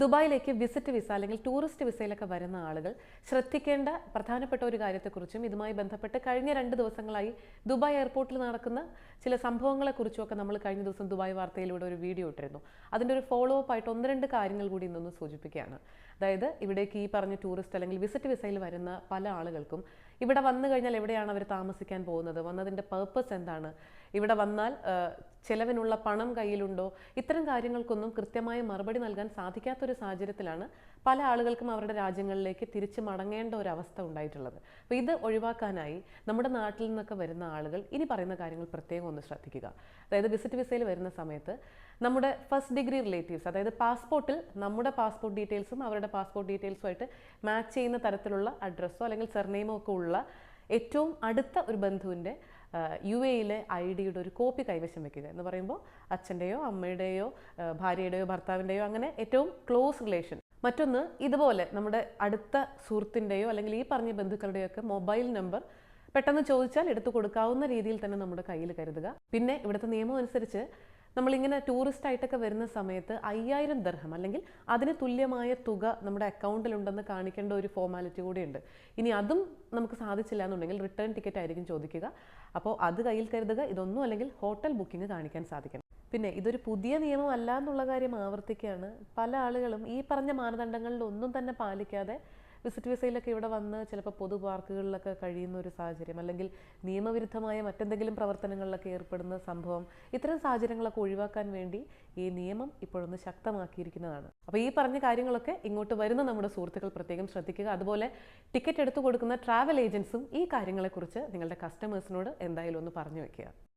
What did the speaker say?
ദുബായിലേക്ക് visit visa അല്ലെങ്കിൽ tourist വിസയിലൊക്കെ വരുന്ന ആളുകൾ ശ്രദ്ധിക്കേണ്ട പ്രധാനപ്പെട്ട ഒരു കാര്യത്തെക്കുറിച്ചും ഇതുമായി ബന്ധപ്പെട്ട് കഴിഞ്ഞ രണ്ട് ദിവസങ്ങളായി ദുബായ് എയർപോർട്ടിൽ നടക്കുന്ന ചില സംഭവങ്ങളെക്കുറിച്ചുമൊക്കെ നമ്മൾ കഴിഞ്ഞ ദിവസം ദുബായ് വാർത്തയിലൂടെ ഒരു വീഡിയോ ഇട്ടിരുന്നു. അതിന്റെ ഒരു ഫോളോ അപ്പ് ആയിട്ട് ഒന്ന് രണ്ട് കാര്യങ്ങൾ കൂടി ഇന്നൊന്ന് സൂചിപ്പിക്കുകയാണ്. അതായത് ഇവിടേക്ക് ഈ പറഞ്ഞ ടൂറിസ്റ്റ് അല്ലെങ്കിൽ വിസിറ്റ് വിസയിൽ വരുന്ന പല ആളുകൾക്കും ഇവിടെ വന്നു കഴിഞ്ഞാൽ എവിടെയാണ് അവർ താമസിക്കാൻ പോകുന്നത്? വന്നതിന്റെ പേർപ്പസ് എന്താണ്? ഇവിടെ വന്നാൽ ചെലവിനുള്ള പണം കയ്യിലുണ്ടോ? ഇത്തരം കാര്യങ്ങൾക്കൊന്നും കൃത്യമായ മറുപടി നൽകാൻ സാധിക്കാത്തൊരു സാഹചര്യത്തിലാണ് പല ആളുകൾക്കും അവരുടെ രാജ്യങ്ങളിലേക്ക് തിരിച്ചു മടങ്ങേണ്ട ഒരു അവസ്ഥ ഉണ്ടായിട്ടുള്ളത്. അപ്പോൾ ഇത് ഒഴിവാക്കാനായി നമ്മുടെ നാട്ടിൽ നിന്നൊക്കെ വരുന്ന ആളുകൾ ഇനി പറയുന്ന കാര്യങ്ങൾ പ്രത്യേകം ഒന്ന് ശ്രദ്ധിക്കുക. അതായത് വിസിറ്റ് വിസയിൽ വരുന്ന സമയത്ത് നമ്മുടെ ഫസ്റ്റ് ഡിഗ്രി റിലേറ്റീവ്സ് അതായത് പാസ്പോർട്ടിൽ നമ്മുടെ പാസ്പോർട്ട് ഡീറ്റെയിൽസും അവരുടെ പാസ്പോർട്ട് ഡീറ്റെയിൽസുമായിട്ട് മാച്ച് ചെയ്യുന്ന തരത്തിലുള്ള അഡ്രസ്സോ അല്ലെങ്കിൽ സർനെയിമോ ഒക്കെ ഉള്ള ഏറ്റവും അടുത്ത ഒരു ബന്ധുവിന്റെ യു എയിലെ ഐ ഡിയുടെ ഒരു കോപ്പി കൈവശം വെക്കുക എന്ന് പറയുമ്പോൾ അച്ഛന്റെയോ അമ്മയുടെയോ ഭാര്യയുടെയോ ഭർത്താവിന്റെയോ അങ്ങനെ ഏറ്റവും ക്ലോസ് റിലേഷൻ. മറ്റൊന്ന് ഇതുപോലെ നമ്മുടെ അടുത്ത സുഹൃത്തിന്റെയോ അല്ലെങ്കിൽ ഈ പറഞ്ഞ ബന്ധുക്കളുടെയോ ഒക്കെ മൊബൈൽ നമ്പർ പെട്ടെന്ന് ചോദിച്ചാൽ എടുത്തു കൊടുക്കാവുന്ന രീതിയിൽ തന്നെ നമ്മുടെ കയ്യിൽ കരുതുക. പിന്നെ ഇവിടുത്തെ നിയമം അനുസരിച്ച് നമ്മളിങ്ങനെ ടൂറിസ്റ്റ് ആയിട്ടൊക്കെ വരുന്ന സമയത്ത് അയ്യായിരം ദർഹം അല്ലെങ്കിൽ അതിന് തുല്യമായ തുക നമ്മുടെ അക്കൗണ്ടിലുണ്ടെന്ന് കാണിക്കേണ്ട ഒരു ഫോർമാലിറ്റി കൂടിയുണ്ട്. ഇനി അതും നമുക്ക് സാധിച്ചില്ല എന്നുണ്ടെങ്കിൽ റിട്ടേൺ ടിക്കറ്റ് ആയിരിക്കും ചോദിക്കുക. അപ്പോൾ അത് കയ്യിൽ കരുതുക ഇതൊന്നും അല്ലെങ്കിൽ ഹോട്ടൽ ബുക്കിംഗ് കാണിക്കാൻ സാധിക്കണം പിന്നെ ഇതൊരു പുതിയ നിയമം അല്ല എന്നുള്ള കാര്യം ആവർത്തിക്കുകയാണ്. പല ആളുകളും ഈ പറഞ്ഞ മാനദണ്ഡങ്ങളിൽ ഒന്നും തന്നെ പാലിക്കാതെ വിസിറ്റ് വിസയിലൊക്കെ ഇവിടെ വന്ന് ചിലപ്പോൾ പൊതു പാർക്കുകളിലൊക്കെ കഴിയുന്ന ഒരു സാഹചര്യം അല്ലെങ്കിൽ നിയമവിരുദ്ധമായ മറ്റെന്തെങ്കിലും പ്രവർത്തനങ്ങളിലൊക്കെ ഏർപ്പെടുന്ന സംഭവം ഇത്തരം സാഹചര്യങ്ങളൊക്കെ ഒഴിവാക്കാൻ വേണ്ടി ഈ നിയമം ഇപ്പോഴൊന്ന് ശക്തമാക്കിയിരിക്കുന്നതാണ്. അപ്പോൾ ഈ പറഞ്ഞ കാര്യങ്ങളൊക്കെ ഇങ്ങോട്ട് വരുന്ന നമ്മുടെ സുഹൃത്തുക്കൾ പ്രത്യേകം ശ്രദ്ധിക്കുക. അതുപോലെ ടിക്കറ്റ് എടുത്തു കൊടുക്കുന്ന ട്രാവൽ ഏജൻസും ഈ കാര്യങ്ങളെക്കുറിച്ച് നിങ്ങളുടെ കസ്റ്റമേഴ്സിനോട് എന്തായാലും ഒന്ന് പറഞ്ഞു വെക്കുക